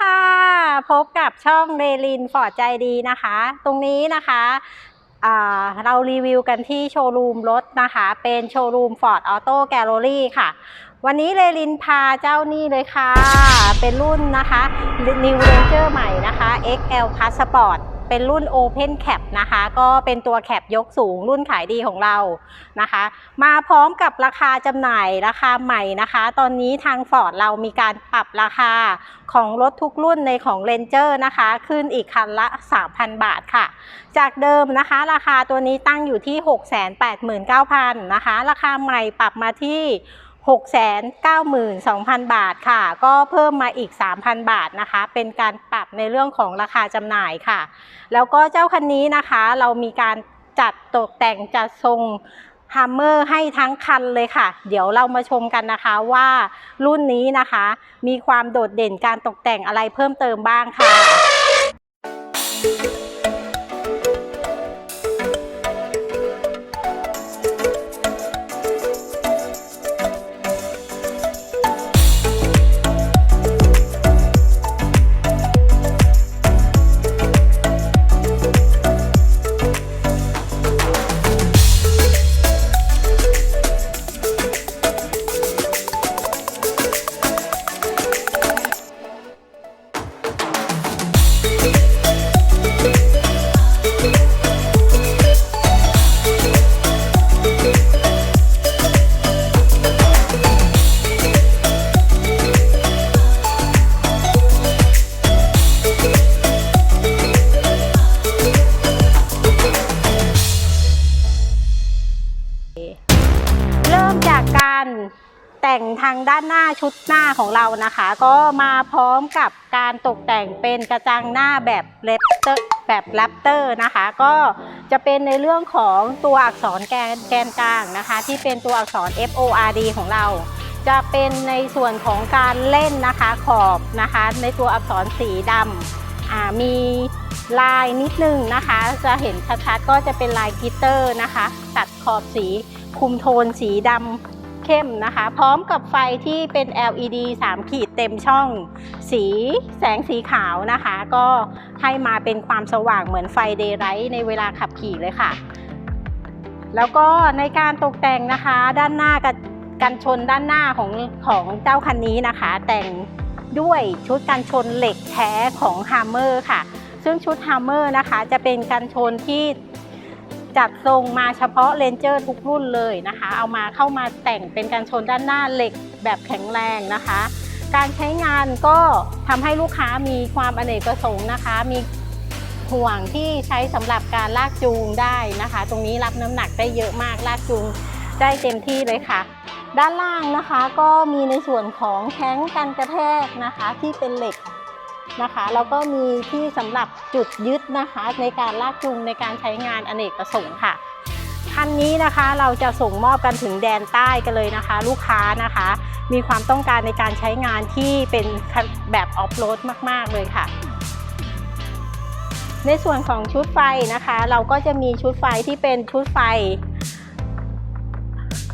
ค่ะ พบกับช่องเรลินฟอร์ดใจดีนะคะ ตรงนี้นะคะเรารีวิวกันที่โชว์รูมรถนะคะ เป็นโชว์รูม Ford Auto Gallery ค่ะ วันนี้เรลินพาเจ้านี่เลยค่ะ เป็นรุ่นนะคะ New Ranger ใหม่นะคะ XL Passport เป็นรุ่น Open Cap นะคะ ก็เป็นตัวแคปยกสูงรุ่นขายดีของเรานะคะ มาพร้อมกับราคาจำหน่ายราคาใหม่นะคะ ตอนนี้ทาง Ford เรามีการปรับราคาของรถทุกรุ่นในของ Ranger นะคะ ขึ้นอีกคันละ 3,000 บาทค่ะ จากเดิมนะคะ ราคาตัวนี้ตั้งอยู่ที่ 689,000นะคะ ราคาใหม่ปรับมาที่ 692,000 บาทค่ะ ก็เพิ่มมาอีก 3,000 บาทนะคะ เป็นการปรับในเรื่องของราคาจำหน่ายค่ะ แล้วก็เจ้าคันนี้นะคะ เรามีการจัดตกแต่งจัดทรงฮัมเมอร์ให้ทั้งคันเลยค่ะ เดี๋ยวเรามาชมกันนะคะว่ารุ่นนี้นะคะ มีความโดดเด่นการตกแต่งอะไรเพิ่มเติมบ้างค่ะ หน้าชุดหน้าของเรานะคะ ก็มาพร้อมกับการตกแต่งเป็นกระจังหน้าแบบเลปเตอร์แบบแรปเตอร์นะคะ ก็จะเป็นในเรื่องของตัวอักษรแกนแกนกลางนะคะ ที่เป็นตัวอักษร F O R D ของเรา จะเป็นในส่วนของการเล่นนะคะขอบนะคะ ในตัวอักษรสีดำมีลายนิดนึงนะคะ จะเห็นชัดๆก็จะเป็นลายกิตเตอร์นะคะ ตัดขอบสีคุมโทนสีดำ เข้มนะคะ พร้อมกับไฟที่เป็น LED 3 ขีดเต็มช่อง สีแสงสีขาวนะคะ ก็ให้มาเป็นความสว่างเหมือนไฟเดย์ไรท์ในเวลาขับขี่เลยค่ะ แล้วก็ในการตกแต่งนะคะด้านหน้ากันกันชนด้านหน้าของของเจ้าคันนี้นะคะ แต่งด้วยชุดกันชนเหล็กแท้ของ Hammer ค่ะ ซึ่งชุด Hammer นะคะ จะเป็นกันชนที่ จัดทรงมาเฉพาะเลนเจอร์ทุกรุ่นเลยนะคะ เอามาเข้ามาแต่งเป็นการชนด้านหน้าเหล็กแบบแข็งแรงนะคะ การใช้งานก็ทำให้ลูกค้ามีความอเนกประสงค์นะคะ มีห่วงที่ใช้สำหรับการลากจูงได้นะคะ ตรงนี้รับน้ำหนักได้เยอะมากลากจูงได้เต็มที่เลยค่ะ ด้านล่างนะคะก็มีในส่วนของแข้งกันกระแทกนะคะที่เป็นเหล็ก นะคะ แล้วก็มีที่สำหรับจุดยึดนะคะ ในการลากจูงในการใช้งานอเนกประสงค์ค่ะคันนี้นะคะเราจะส่งมอบกันถึงแดนใต้กันเลยนะคะ ลูกค้านะคะ มีความต้องการในการใช้งานที่เป็นแบบออฟโรดมาก ๆ เลยค่ะ ในส่วนของชุดไฟนะคะ เราก็จะมีชุดไฟที่เป็นชุดไฟ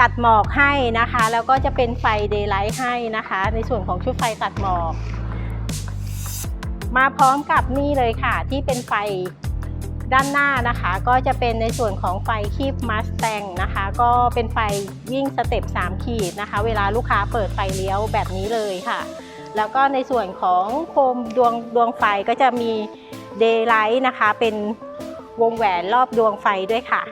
ตัดหมอกให้นะคะ แล้วก็จะเป็นไฟเดย์ไลท์ให้นะคะ ในส่วนของชุดไฟตัดหมอก มาพร้อมกับนี่เลยค่ะ ที่เป็นไฟด้านหน้านะคะ ก็จะเป็นในส่วนของไฟคีบมัสแตงนะคะ ก็เป็นไฟวิ่งสเต็ป3ขีดนะคะ เวลาลูกค้าเปิดไฟเลี้ยวแบบนี้เลยค่ะ แล้วก็ในส่วนของโคมดวงดวงไฟก็จะมีเดย์ไลท์นะคะ เป็นวงแหวนรอบดวงไฟด้วยค่ะ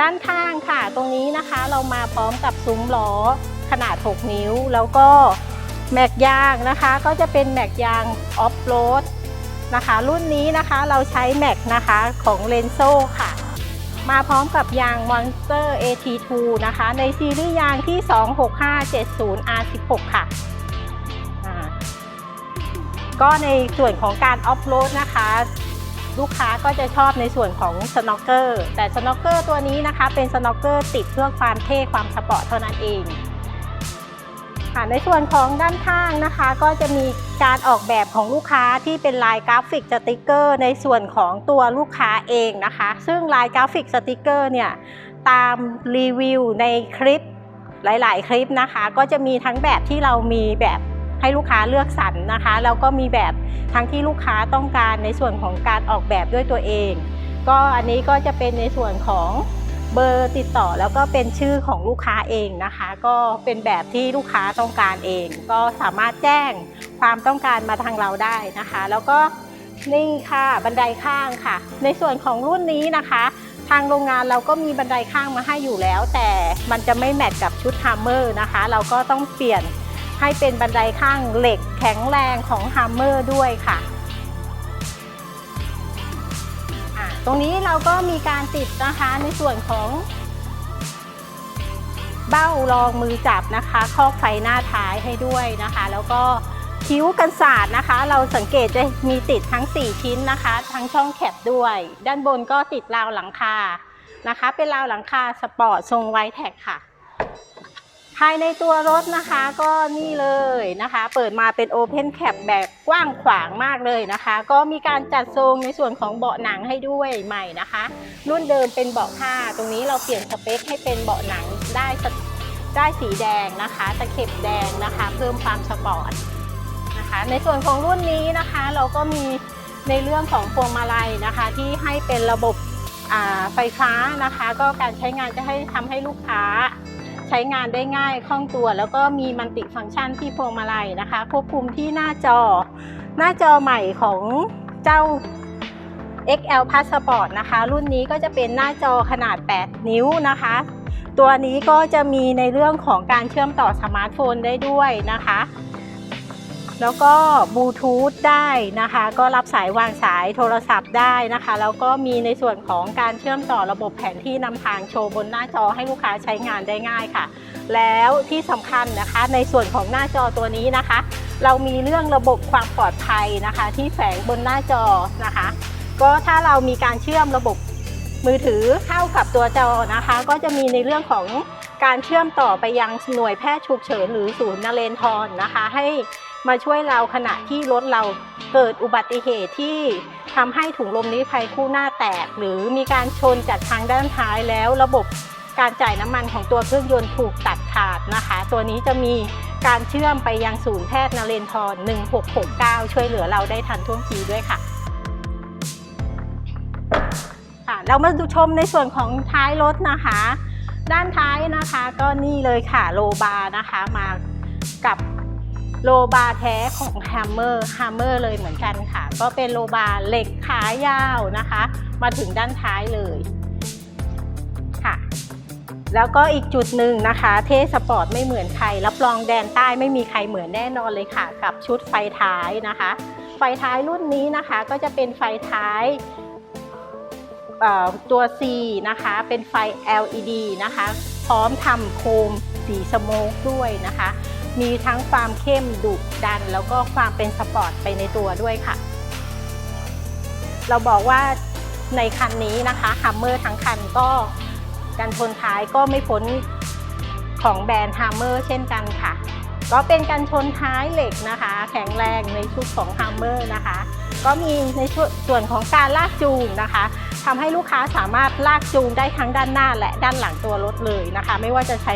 ด้านข้างค่ะ ตรงนี้นะคะเรามาพร้อมกับซุ้มล้อขนาด 6 นิ้วแล้วก็ แม็กยางนะคะก็จะเป็นแม็กยางออฟโรดนะคะ รุ่นนี้นะคะเราใช้แม็กนะคะของเลนโซค่ะ มาพร้อมกับยาง Monster AT2 นะคะ ในซีรีส์ยางที่ 26570 R16 ค่ะก็ในส่วนของการออฟโรดนะคะ ลูกค้าก็จะชอบในส่วนของสโน k เกอร์แต่สโน k เกอร์ตัวนี้นะคะ เป็นสโน k เกอร์ติดเพื่อความเท่ความสปอร์ตเท่านั้นเอง ค่ะในส่วนของด้านข้างนะคะ ก็จะมีการออกแบบของลูกค้าที่เป็นลายกราฟิกสติกเกอร์ ในส่วนของตัวลูกค้าเองนะคะ ซึ่งลายกราฟิกสติกเกอร์เนี่ยตามรีวิวในคลิปหลาย ๆ คลิปนะคะ ก็จะมีทั้งแบบที่เรามีแบบให้ลูกค้าเลือกสรรนะคะ แล้วก็มีแบบทั้งที่ลูกค้าต้องการในส่วนของการออกแบบด้วยตัวเอง ก็อันนี้ก็จะเป็นในส่วนของ เบอร์ติดต่อแล้วก็เป็นชื่อของลูกค้าเองนะคะ ก็เป็นแบบที่ลูกค้าต้องการเอง ก็สามารถแจ้งความต้องการมาทางเราได้นะคะ แล้วก็นี่ค่ะบันไดข้างค่ะ ในส่วนของรุ่นนี้นะคะ ทางโรงงานเราก็มีบันไดข้างมาให้อยู่แล้ว แต่มันจะไม่แมทกับชุดฮัมเมอร์นะคะ เราก็ต้องเปลี่ยนให้เป็นบันไดข้างเหล็กแข็งแรงของฮัมเมอร์ด้วยค่ะ ตรงนี้เราก็มีการติดนะคะในส่วนของ เบ้ารองมือจับนะคะคอกไฟหน้าท้ายให้ด้วยนะคะ แล้วก็คิ้วกันศาสตร์นะคะ เราสังเกตจะมีติดทั้ง 4 ชิ้นนะคะ ทั้งช่องแคปด้วย ด้านบนก็ติดราวหลังคานะคะ เป็นราวหลังคาสปอร์ตทรงไวแท็กค่ะ ภายในตัวรถนะคะก็นี่เลยนะคะ เปิดมาเป็นโอเพนแคปแบบกว้างขวางมากเลยนะคะ ก็มีการจัดทรงในส่วนของเบาะหนังให้ด้วยใหม่นะคะ รุ่นเดิมเป็นเบาะผ้า ตรงนี้เราเปลี่ยนสเปคให้เป็นเบาะหนังได้สได้สีแดงนะคะตะเข็บแดงนะคะ เพิ่มความสปอร์ตนะคะ ในส่วนของรุ่นนี้นะคะ เราก็มีในเรื่องของพวงมาลัยนะคะ ที่ให้เป็นระบบไฟฟ้านะคะ ก็การใช้งานจะให้ทำให้ลูกค้า ใช้งานได้ง่ายคล่องตัว แล้วก็มีมัลติฟังก์ชันที่พวงมาลัยนะคะ ควบคุมที่หน้าจอ หน้าจอใหม่ของเจ้า XL Passport นะคะ รุ่นนี้ก็จะเป็นหน้าจอขนาด 8 นิ้วนะคะ ตัวนี้ก็จะมีในเรื่องของการเชื่อมต่อสมาร์ทโฟนได้ด้วยนะคะ แล้วก็บลูทูธได้นะคะ ก็รับสายวางสายโทรศัพท์ได้นะคะ แล้วก็มีในส่วนของการเชื่อมต่อระบบแผนที่นำทางโชว์บนหน้าจอให้ลูกค้าใช้งานได้ง่ายค่ะ แล้วที่สำคัญนะคะในส่วนของหน้าจอตัวนี้นะคะ เรามีเรื่องระบบความปลอดภัยนะคะ ที่แฝงบนหน้าจอนะคะ ก็ถ้าเรามีการเชื่อมระบบมือถือเข้ากับตัวจอนะคะ ก็จะมีในเรื่องของการเชื่อมต่อไปยังหน่วยแพทย์ฉุกเฉินหรือศูนย์นเรนทรนะคะ ให้ มาช่วยเราขณะที่รถเราเกิดอุบัติเหตุที่ทำให้ถุงลมนิรภัยคู่หน้าแตก หรือมีการชนจากทางด้านท้ายแล้วระบบการจ่ายน้ำมันของตัวเครื่องยนต์ถูกตัดขาดนะคะ ตัวนี้จะมีการเชื่อมไปยังศูนย์แพทย์นเรนทร 1669 ช่วยเหลือเราได้ทันท่วงทีด้วยค่ะค่ะเรามาดูชมในส่วนของท้ายรถนะคะ ด้านท้ายนะคะก็นี่เลยค่ะโลบานะคะมากับ โลบาร์แท้ของแฮมเมอร์แฮมเมอร์เลยเหมือนกันค่ะ ก็เป็นโลบาร์เหล็กขายาวนะคะ มาถึงด้านท้ายเลยค่ะแล้วก็อีกจุดหนึ่งนะคะ เทสปอร์ตไม่เหมือนใคร รับรองแดนใต้ไม่มีใครเหมือนแน่นอนเลยค่ะ กับชุดไฟท้ายนะคะ ไฟท้ายรุ่นนี้นะคะก็จะเป็นไฟท้ายตัว C นะคะ เป็นไฟ LED นะคะ พร้อมทำโคมสีสโมกด้วยนะคะ มีทั้งความเข้มดุดัน แล้วก็ความเป็นสปอร์ตไปในตัวด้วยค่ะ เราบอกว่าในคันนี้นะคะฮัมเมอร์ทั้งคันก็กันชนท้ายก็ไม่พ้นของแบรนด์ฮัมเมอร์เช่นกันค่ะ ก็เป็นกันชนท้ายเหล็กนะคะ แข็งแรงในชุดของฮัมเมอร์นะคะ ก็มีในส่วนของการลากจูงนะคะทำให้ลูกค้าสามารถลากจูงได้ทั้งด้านหน้าและด้านหลังตัวรถเลยนะคะ ไม่ว่าจะใช้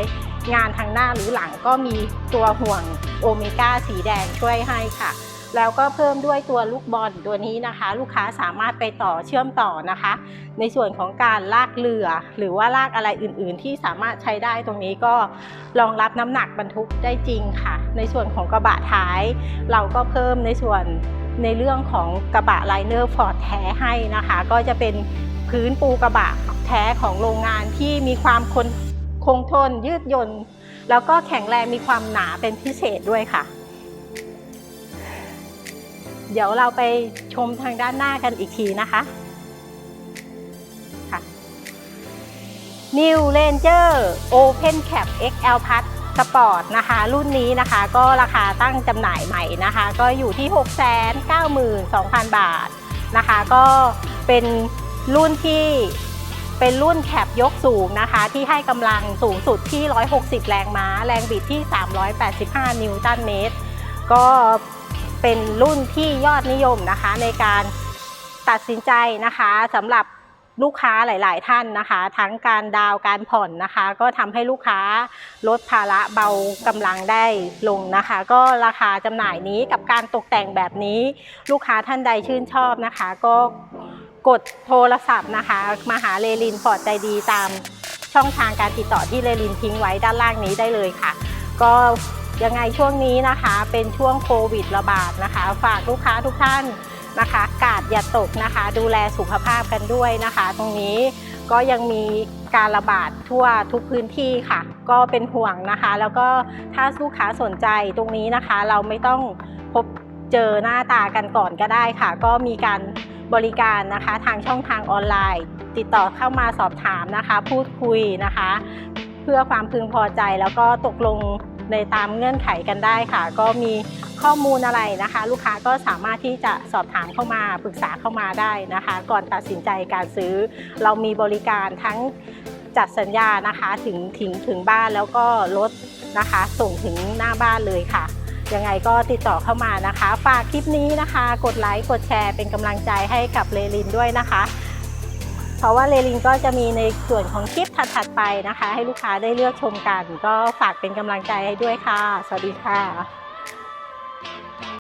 งานทางหน้าหรือหลังก็มีตัวห่วงโอเมก้าสีแดงช่วยให้ค่ะ แล้วก็เพิ่มด้วยตัวลูกบอลตัวนี้นะคะ ลูกค้าสามารถไปต่อเชื่อมต่อนะคะ ในส่วนของการลากเรือ หรือว่าลากอะไรอื่น ๆ ที่สามารถใช้ได้ตรงนี้ก็รองรับน้ำหนักบรรทุกได้จริงค่ะ ในส่วนของกระบะท้าย เราก็เพิ่มในส่วนในเรื่องของกระบะไลเนอร์ฟอร์ดแท้ให้นะคะ ก็จะเป็นพื้นปูกระบะแท้ของโรงงานที่มีความคง คงทนยืดหยุ่นแล้วก็แข็งแรงมีความหนาเป็นพิเศษด้วยค่ะ เดี๋ยวเราไปชมทางด้านหน้ากันอีกทีนะคะค่ะ New Ranger Open Cap XL Plus Sport นะคะรุ่นนี้นะคะก็ราคาตั้งจำหน่ายใหม่นะคะ ก็อยู่ที่ 692,000 บาทนะคะ ก็เป็นรุ่นที่ เป็นรุ่นแคปยกสูงนะคะ ที่ให้กำลังสูงสุดที่ 160 แรงม้า แรงบิดที่ 385 นิวตันเมตร ก็เป็นรุ่นที่ยอดนิยมนะคะ ในการตัดสินใจนะคะสำหรับลูกค้าหลาย ๆ ท่านนะคะ ทั้งการดาวน์การผ่อนนะคะ ก็ทำให้ลูกค้าลดภาระเบากำลังได้ลงนะคะ ก็ราคาจำหน่ายนี้กับการตกแต่งแบบนี้ ลูกค้าท่านใดชื่นชอบนะคะ ก็ กดโทรศัพท์นะคะ มาหาเลลินฟอร์ดใจดีตามช่องทางการติดต่อที่เลลินทิ้งไว้ด้านล่างนี้ได้เลยค่ะ ก็ยังไงช่วงนี้นะคะเป็นช่วงโควิดระบาดนะคะ ฝากลูกค้าทุกท่านนะคะ กาดอย่าตกนะคะ ดูแลสุขภาพกันด้วยนะคะ ตรงนี้ก็ยังมีการระบาดทั่วทุกพื้นที่ค่ะ ก็เป็นห่วงนะคะ แล้วก็ถ้าลูกค้าสนใจตรงนี้นะคะ เราไม่ต้องพบเจอหน้าตากันก่อนก็ได้ค่ะ ก็มีการ บริการนะคะทางช่องทางออนไลน์ ติดต่อเข้ามาสอบถามนะคะ พูดคุยนะคะ เพื่อความพึงพอใจแล้วก็ตกลงในตามเงื่อนไขกันได้ค่ะ ก็มีข้อมูลอะไรนะคะ ลูกค้าก็สามารถที่จะสอบถามเข้ามาปรึกษาเข้ามาได้นะคะ ก่อนตัดสินใจการซื้อ เรามีบริการทั้งจัดสัญญานะคะถึงถึงถึงบ้านแล้วก็รถนะคะ ส่งถึงหน้าบ้านเลยค่ะ ยังไงก็ติดต่อเข้ามานะคะ ฝากคลิปนี้นะคะ กดไลค์กดแชร์เป็นกำลังใจให้กับเลลินด้วยนะคะ เพราะว่าเลลินก็จะมีในส่วนของคลิปถัดๆไปนะคะ ให้ลูกค้าได้เลือกชมกัน ก็ฝากเป็นกำลังใจให้ด้วยค่ะ สวัสดีค่ะ